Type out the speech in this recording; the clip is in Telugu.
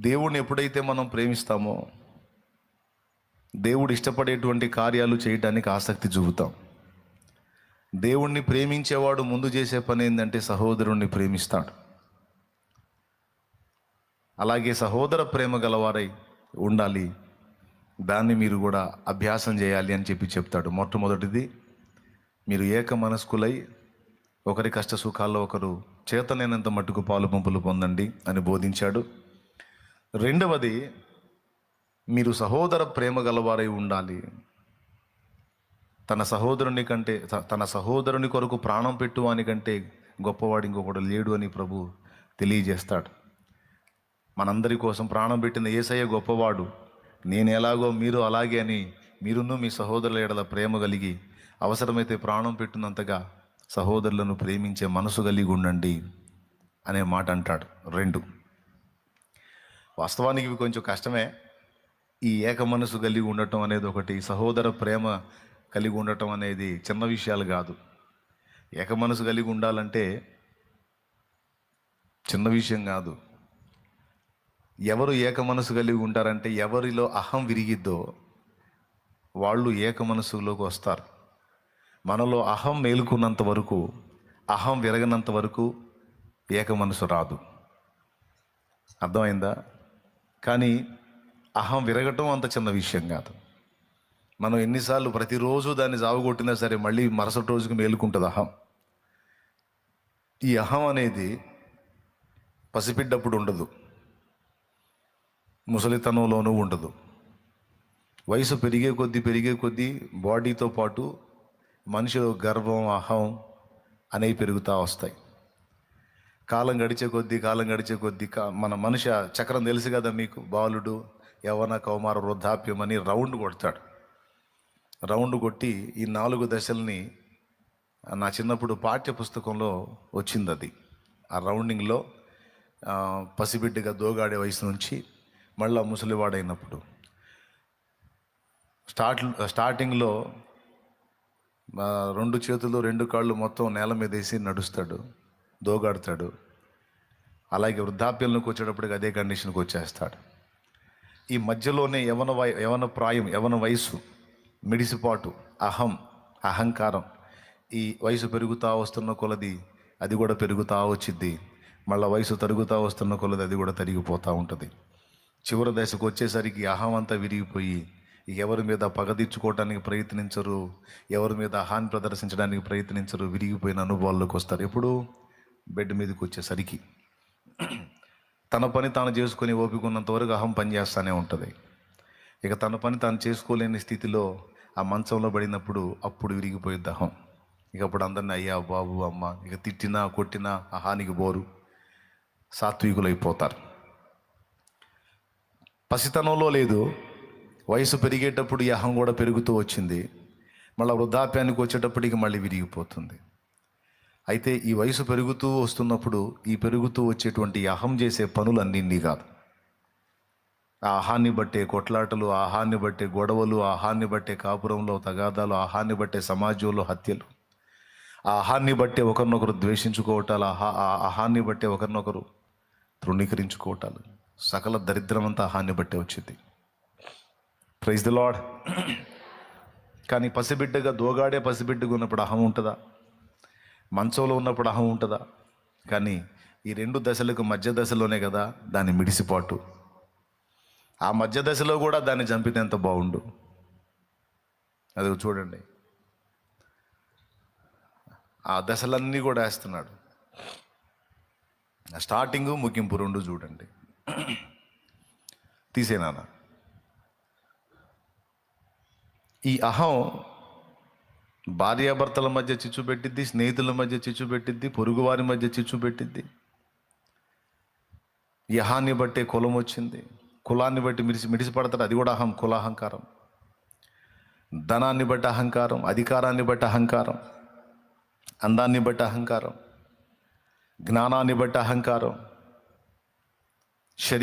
దేవుణ్ణి ఎప్పుడైతే మనం ప్రేమిస్తామో దేవుడు ఇష్టపడేటువంటి కార్యాలు చేయడానికి ఆసక్తి చూపుతాం. దేవుణ్ణి ప్రేమించేవాడు ముందు చేసే పని ఏంటంటే సహోదరుణ్ణి ప్రేమిస్తాడు. అలాగే సహోదర ప్రేమ గలవారై ఉండాలి. దాన్ని మీరు కూడా అభ్యాసం చేయాలి అని చెప్పి చెప్తాడు. మొట్టమొదటిది మీరు ఏక మనస్కులై ఒకరి కష్ట సుఖాల్లో ఒకరు చేతనైనంత మట్టుకు పాలు పంపులు పొందండి అని బోధించాడు. రెండవది మీరు సహోదర ప్రేమ గలవారై ఉండాలి. తన సహోదరుని కంటే త- తన సహోదరుని కొరకు ప్రాణం పెట్టువాని కంటే గొప్పవాడు ఇంకొకడు లేడు అని ప్రభు తెలియజేస్తాడు. మనందరి కోసం ప్రాణం పెట్టిన ఏసయ్య గొప్పవాడు. నేను ఎలాగో మీరు అలాగే అని మీరును మీ సహోదరుల ఎడల ప్రేమ కలిగి అవసరమైతే ప్రాణం పెట్టినంతగా సహోదరులను ప్రేమించే మనసు కలిగి ఉండండి అనే మాట అంటాడు. రెండు వాస్తవానికి ఇవి కొంచెం కష్టమే. ఈ ఏక మనసు కలిగి ఉండటం అనేది ఒకటి సహోదర ప్రేమ కలిగి ఉండటం అనేది చిన్న విషయాలు కాదు. ఏక మనసు కలిగి ఉండాలంటే చిన్న విషయం కాదు. ఎవరు ఏక మనసు కలిగి ఉంటారంటే ఎవరిలో అహం విరిగిద్దో వాళ్ళు ఏక మనసులోకి వస్తారు. మనలో అహం మేలుకున్నంత వరకు అహం విరగనంత వరకు ఏక మనసు రాదు. అర్థమైందా? కానీ అహం విరగటం అంత చిన్న విషయం కాదు. మనం ఎన్నిసార్లు ప్రతిరోజు దాన్ని జావగొట్టినా సరే మళ్ళీ మరుసటి రోజుకి మేలుకుంటుంది అహం. ఈ అహం అనేది పసిపిడ్డప్పుడు ఉండదు. ముసలితనంలోనూ ఉండదు. వయసు పెరిగే కొద్దీ పెరిగే కొద్దీ బాడీతో పాటు మనిషిలో గర్వం అహం అనేవి పెరుగుతూ వస్తాయి. కాలం గడిచే కొద్దీ కాలం గడిచే కొద్దీ కా- మన మనిషి చక్రం తెలుసు కదా మీకు. బాలుడు యవన కౌమార వృద్ధాప్యం అని రౌండ్ కొడతాడు. రౌండ్ కొట్టి ఈ నాలుగు దశల్ని నా చిన్నప్పుడు పాఠ్య పుస్తకంలో వచ్చింది అది ఆ రౌండింగ్లో పసిబిడ్డగా దోగాడే వయసు నుంచి మళ్ళా ముసలివాడైనప్పుడు. స్టార్ట్ స్టార్టింగ్లో రెండు చేతులు రెండు కాళ్ళు మొత్తం నేల మీద వేసి నడుస్తాడు. దోగాడతాడు. అలాగే వృద్ధాప్యంలోకి వచ్చేటప్పటికి అదే కండిషన్కి వచ్చేస్తాడు. ఈ మధ్యలోనే యవన వయ యవన ప్రాయం యవన వయసు మిడిసిపాటు అహం అహంకారం ఈ వయసు పెరుగుతూ వస్తున్న కొలది అది కూడా పెరుగుతూ వచ్చిద్ది. మళ్ళీ వయసు తరుగుతూ వస్తున్న కొలది అది కూడా తరిగిపోతూ ఉంటుంది. చివరి దశకు వచ్చేసరికి అహం అంతా విరిగిపోయి ఎవరి మీద పగ తీర్చుకోవడానికి ప్రయత్నించరు ఎవరి మీద అహాన్ని ప్రదర్శించడానికి ప్రయత్నించరు విరిగిపోయిన అనుభవాల్లోకి వస్తారు. ఎప్పుడు? బెడ్ మీదకి వచ్చేసరికి తన పని తాను చేసుకుని ఓపిక ఉన్నంత వరకు అహం పని చేస్తూనే ఉంటుంది. ఇక తన పని తాను చేసుకోలేని స్థితిలో ఆ మంచంలో పడినప్పుడు అప్పుడు విరిగిపోయింది అహం. ఇక అప్పుడు అందరిని అయ్యా బాబు అమ్మ ఇక తిట్టినా కొట్టినా అహానికి బోరు. సాత్వికులైపోతారు. పసితనంలో లేదు. వయసు పెరిగేటప్పుడు ఈ అహం కూడా పెరుగుతూ వచ్చింది. మళ్ళీ వృద్ధాప్యానికి వచ్చేటప్పటికి మళ్ళీ విరిగిపోతుంది. అయితే ఈ వయసు పెరుగుతూ వస్తున్నప్పుడు ఈ పెరుగుతూ వచ్చేటువంటి అహం చేసే పనులు అన్నింది కాదు. ఆ ఆహాన్ని బట్టే కొట్లాటలు ఆహాన్ని బట్టే గొడవలు ఆహాన్ని బట్టే కాపురంలో తగాదాలు ఆహాన్ని బట్టే సమాజంలో హత్యలు. ఆహాన్ని బట్టే ఒకరినొకరు ద్వేషించుకోవటాలు ఆహా ఆ ఆహాన్ని బట్టే ఒకరినొకరు తృణీకరించుకోవటాలు. సకల దరిద్రమంతా ఆహాన్ని బట్టే వచ్చింది. ప్రైజ్ ది లాడ్ కానీ పసిబిడ్డగా దోగాడే పసిబిడ్డగా ఉన్నప్పుడు అహం ఉంటుందా? మంచంలో ఉన్నప్పుడు అహం ఉంటుందా? కానీ ఈ రెండు దశలకు మధ్య దశలోనే కదా దాని మిడిసిపాటు. ఆ మధ్య దశలో కూడా దాన్ని చంపితే ఎంత బాగుండు అది చూడండి. ఆ దశలన్నీ కూడా వేస్తున్నాడు. స్టార్టింగ్ ముగింపు రెండు చూడండి. తీసేనా ఈ అహం భార్యాభర్తల మధ్య చిచ్చు పెట్టిద్ది స్నేహితుల మధ్య చిచ్చు పెట్టిద్ది పొరుగువారి మధ్య చిచ్చు పెట్టిద్ది. యహాన్ని బట్టే కులం వచ్చింది. కులాన్ని బట్టి మిడిసి మిడిసిపడతాడు అది కూడా అహం కులాహంకారం ధనాన్ని బట్టి అహంకారం అధికారాన్ని బట్టి అహంకారం అందాన్ని బట్టి అహంకారం జ్ఞానాన్ని బట్టి అహంకారం శరీర